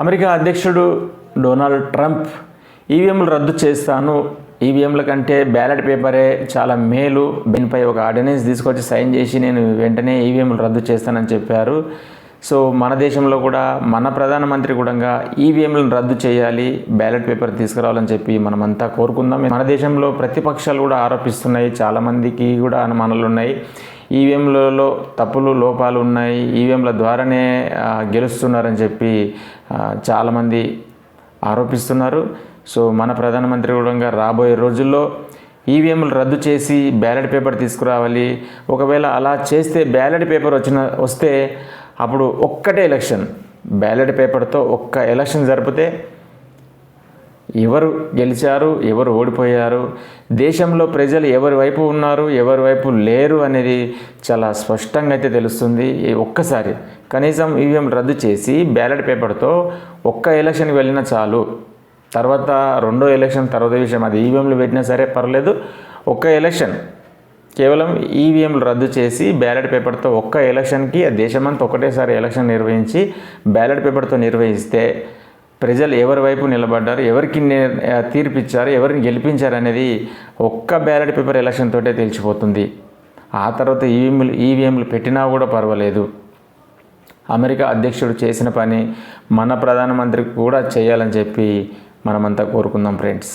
America అధ్యక్షుడు Donald Trump ఈవీఎంలు రద్దు చేస్తాను. ఈవీఎంల కంటే బ్యాలెట్ పేపరే చాలా మేలు. దీనిపై ఒక ఆర్డినెన్స్ తీసుకొచ్చి సైన్ చేసి నేను వెంటనే ఈవీఎంలు రద్దు చేస్తానని చెప్పారు. సో మన దేశంలో కూడా మన ప్రధానమంత్రి కూడా ఈవీఎంలను రద్దు చేయాలి బ్యాలెట్ పేపర్ తీసుకురావాలని చెప్పి మనమంతా కోరుకుందాం. మన దేశంలో ప్రతిపక్షాలు కూడా ఆరోపిస్తున్నాయి. చాలామందికి కూడా అనుమానాలు ఉన్నాయి ఈవీఎంలలో తప్పులు లోపాలు ఉన్నాయి. ఈవీఎంల ద్వారానే గెలుస్తున్నారని చెప్పి చాలామంది ఆరోపిస్తున్నారు. సో మన ప్రధానమంత్రి కూడా రాబోయే రోజుల్లో ఈవీఎంలు రద్దు చేసి బ్యాలెట్ పేపర్ తీసుకురావాలి. ఒకవేళ అలా చేస్తే బ్యాలెట్ పేపర్ వచ్చిన వస్తే అప్పుడు ఒక్కటే ఎలక్షన్. బ్యాలెట్ పేపర్తో ఒక్క ఎలక్షన్ జరిపితే ఎవరు గెలిచారు ఎవరు ఓడిపోయారు దేశంలో ప్రజలు ఎవరి వైపు ఉన్నారు ఎవరి వైపు లేరు అనేది చాలా స్పష్టంగా అయితే తెలుస్తుంది. ఒక్కసారి కనీసం ఈవీఎం రద్దు చేసి బ్యాలెట్ పేపర్తో ఒక్క ఎలక్షన్కి వెళ్ళినా చాలు. తర్వాత రెండో ఎలక్షన్ తర్వాత విషయం అది ఈవీఎంలు పెట్టినా సరే పర్లేదు. ఒక్క ఎలక్షన్ కేవలం ఈవీఎంలు రద్దు చేసి బ్యాలెట్ పేపర్తో ఒక్క ఎలక్షన్కి ఆ దేశమంతా ఒకటేసారి ఎలక్షన్ నిర్వహించి బ్యాలెట్ పేపర్తో నిర్వహిస్తే ప్రజలు ఎవరి వైపు నిలబడ్డారు ఎవరికి తీర్పిచ్చారు ఎవరిని గెలిపించారు అనేది ఒక్క బ్యాలెట్ పేపర్ ఎలక్షన్ తోటే తెలిసిపోతుంది. ఆ తర్వాత ఈవీఎంలు ఈవీఎంలు పెట్టినా కూడా పర్వాలేదు. అమెరికా అధ్యక్షుడు చేసిన పని మన ప్రధానమంత్రికి కూడా చేయాలని చెప్పి మనమంతా కోరుకుందాం ఫ్రెండ్స్.